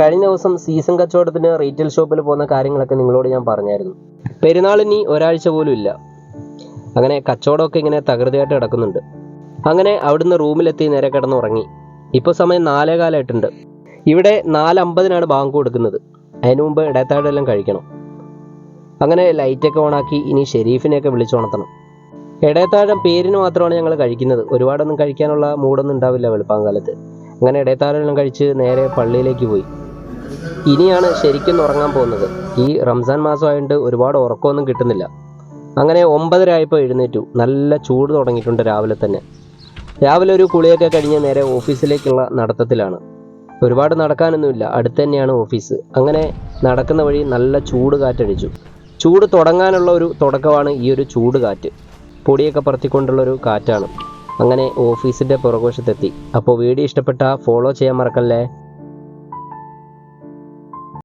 കഴിഞ്ഞ ദിവസം സീസൺ കച്ചവടത്തിന് റീറ്റെയിൽ ഷോപ്പിൽ പോകുന്ന കാര്യങ്ങളൊക്കെ നിങ്ങളോട് ഞാൻ പറഞ്ഞായിരുന്നു. പെരുന്നാളിനി ഒരാഴ്ച പോലും ഇല്ല. അങ്ങനെ കച്ചവടമൊക്കെ ഇങ്ങനെ തകൃതിയായിട്ട് കിടക്കുന്നുണ്ട്. അങ്ങനെ അവിടുന്ന് റൂമിലെത്തി നേരെ കിടന്നുറങ്ങി. ഇപ്പോൾ സമയം നാലേ കാലമായിട്ടുണ്ട് ഇവിടെ നാലമ്പതിനാണ് ബാങ്ക് കൊടുക്കുന്നത്. അതിനു മുമ്പ് ഇടത്താഴെല്ലാം കഴിക്കണം. അങ്ങനെ ലൈറ്റൊക്കെ ഓണാക്കി ഇനി ഷെരീഫിനെയൊക്കെ വിളിച്ചുണർത്തണം ഇടയത്താഴം പേരിന് മാത്രമാണ് ഞങ്ങൾ കഴിക്കുന്നത്. ഒരുപാടൊന്നും കഴിക്കാനുള്ള മൂടൊന്നും ഉണ്ടാവില്ല വെളുപ്പാങ്കാലത്ത് അങ്ങനെ ഇടയത്താഴെല്ലാം കഴിച്ച് നേരെ പള്ളിയിലേക്ക് പോയി. ഇനിയാണ് ശരിക്കും ഉറങ്ങാൻ പോകുന്നത്. ഈ റംസാൻ മാസമായതുകൊണ്ട് ഒരുപാട് ഉറക്കമൊന്നും കിട്ടുന്നില്ല. അങ്ങനെ ഒമ്പതര ആയപ്പോൾ എഴുന്നേറ്റു. നല്ല ചൂട് തുടങ്ങിയിട്ടുണ്ട് രാവിലെ തന്നെ. രാവിലെ ഒരു കുളിയൊക്കെ കഴിഞ്ഞ് നേരെ ഓഫീസിലേക്കുള്ള നടത്തത്തിലാണ്. ഒരുപാട് നടക്കാനൊന്നുമില്ല. അടുത്ത് തന്നെയാണ് ഓഫീസ്. അങ്ങനെ നടക്കുന്ന വഴി നല്ല ചൂട് കാറ്റടിച്ചു. ചൂട് തുടങ്ങാനുള്ള ഒരു തുടക്കമാണ് ഈ ഒരു ചൂട് കാറ്റ്. പൊടിയൊക്കെ പറത്തിക്കൊണ്ടുള്ള ഒരു കാറ്റാണ്. അങ്ങനെ ഓഫീസിന്റെ പുറകോശത്തെത്തി അപ്പോൾ വീഡിയോ ഇഷ്ടപ്പെട്ടാൽ ഫോളോ ചെയ്യാൻ മറക്കല്ലേ?